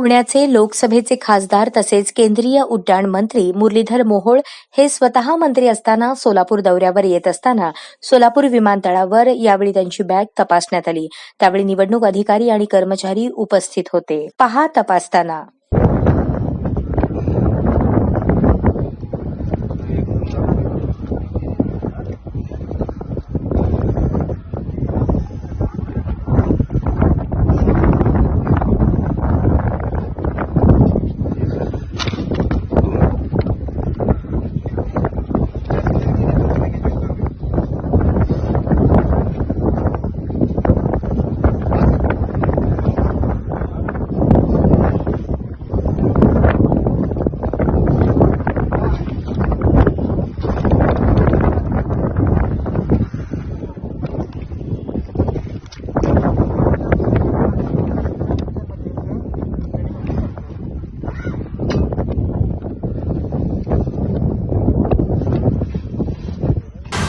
पुण्याचे लोकसभेचे खासदार तसेच केंद्रीय उड्डाण मंत्री मुरलीधर मोहोळ हे स्वतः मंत्री असताना सोलापूर दौऱ्यावर येत असताना सोलापूर विमानतळावर यावेळी त्यांची बॅग तपासण्यात आली. त्यावेळी निवडणूक अधिकारी आणि कर्मचारी उपस्थित होते. पहा तपासताना.